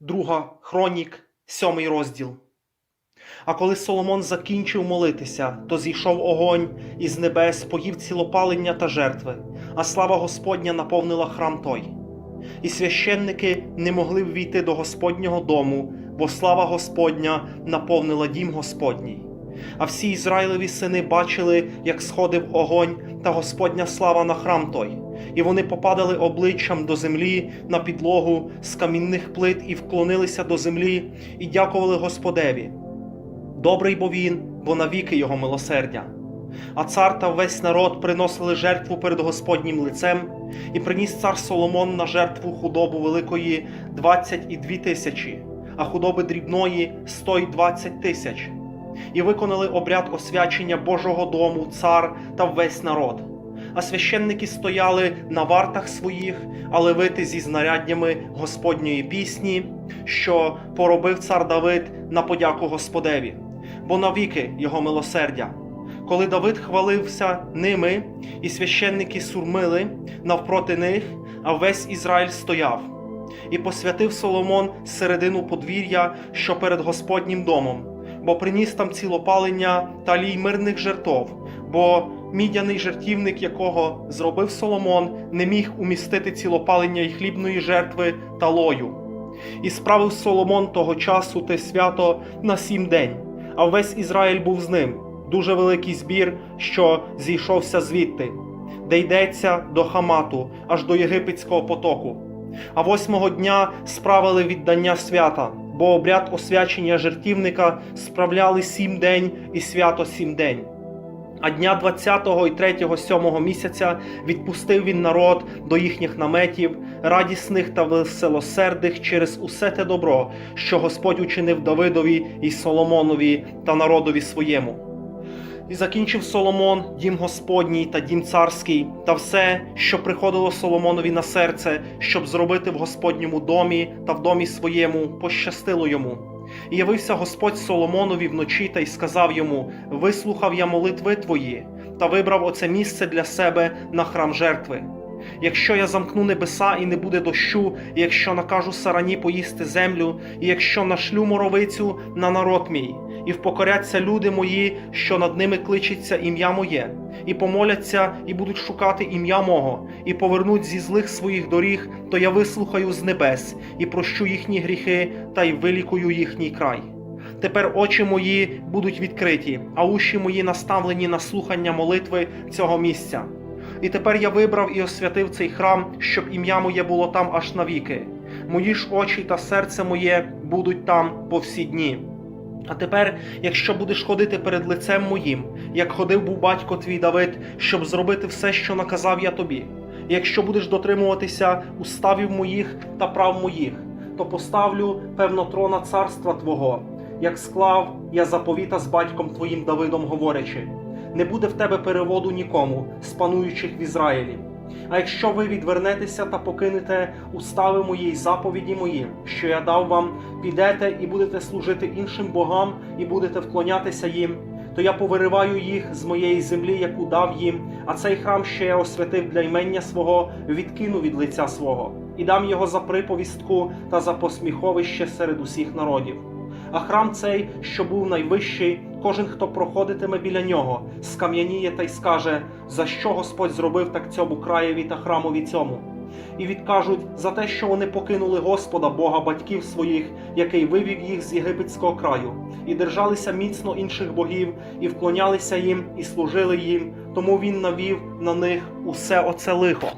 Друга Хронік, сьомий розділ. А коли Соломон закінчив молитися, то зійшов огонь із небес, поїв цілопалення та жертви, а слава Господня наповнила храм той. І священники не могли ввійти до Господнього дому, бо слава Господня наповнила дім Господній. А всі Ізраїлеві сини бачили, як сходив огонь та Господня слава на храм той, і вони попадали обличчям до землі на підлогу з камінних плит і вклонилися до землі і дякували Господеві. Добрий бо він, бо навіки його милосердя. А цар та весь народ приносили жертву перед Господнім лицем, і приніс цар Соломон на жертву худобу великої двадцять і дві тисячі, а худоби дрібної сто й двадцять тисяч. І виконали обряд освячення Божого дому, цар та весь народ. А священники стояли на вартах своїх, а левити зі знаряднями Господньої пісні, що поробив цар Давид на подяку Господеві, бо навіки його милосердя. Коли Давид хвалився ними, і священники сурмили навпроти них, а весь Ізраїль стояв, і посвятив Соломон середину подвір'я, що перед Господнім домом, бо приніс там цілопалення та лій мирних жертов, бо мідяний жертівник, якого зробив Соломон, не міг умістити цілопалення й хлібної жертви та лою. І справив Соломон того часу те свято на сім день, а весь Ізраїль був з ним. Дуже великий збір, що зійшовся звідти, де йдеться до Хамату, аж до Єгипетського потоку. А восьмого дня справили віддання свята, бо обряд освячення жертівника справляли сім день і свято сім день. А дня 20-го і 3-го сьомого місяця відпустив він народ до їхніх наметів, радісних та веселосердих через усе те добро, що Господь учинив Давидові і Соломонові та народові своєму. І закінчив Соломон дім Господній та дім царський, та все, що приходило Соломонові на серце, щоб зробити в Господньому домі та в домі своєму, пощастило йому. І явився Господь Соломонові вночі та й сказав йому: Вислухав я молитви твої, та вибрав оце місце для себе на храм жертви. Якщо я замкну небеса і не буде дощу, і якщо накажу сарані поїсти землю, і якщо нашлю моровицю на народ мій, і впокоряться люди мої, що над ними кличеться ім'я моє, і помоляться, і будуть шукати ім'я мого, і повернуть зі злих своїх доріг, то я вислухаю з небес, і прощу їхні гріхи, та й вилікую їхній край. Тепер очі мої будуть відкриті, а уші мої наставлені на слухання молитви цього місця. І тепер я вибрав і освятив цей храм, щоб ім'я моє було там аж навіки. Мої ж очі та серце моє будуть там по всі дні. А тепер, якщо будеш ходити перед лицем моїм, як ходив був батько твій Давид, щоб зробити все, що наказав я тобі, якщо будеш дотримуватися уставів моїх та прав моїх, то поставлю певно трона царства Твого, як склав я заповіта з батьком твоїм Давидом, говорячи: не буде в тебе переводу нікому з пануючих в Ізраїлі. А якщо ви відвернетеся та покинете устави мої заповіді мої, що я дав вам, підете і будете служити іншим богам, і будете вклонятися їм, то я повириваю їх з моєї землі, яку дав їм, а цей храм, що я освятив для імення свого, відкину від лиця свого, і дам його за приповістку та за посміховище серед усіх народів. А храм цей, що був найвищий, кожен, хто проходитиме біля нього, скам'яніє та й скаже, за що Господь зробив так цьому краєві та храмові цьому. І відкажуть за те, що вони покинули Господа, Бога батьків своїх, який вивів їх з єгипетського краю, і держалися міцно інших богів, і вклонялися їм, і служили їм, тому він навів на них усе оце лихо.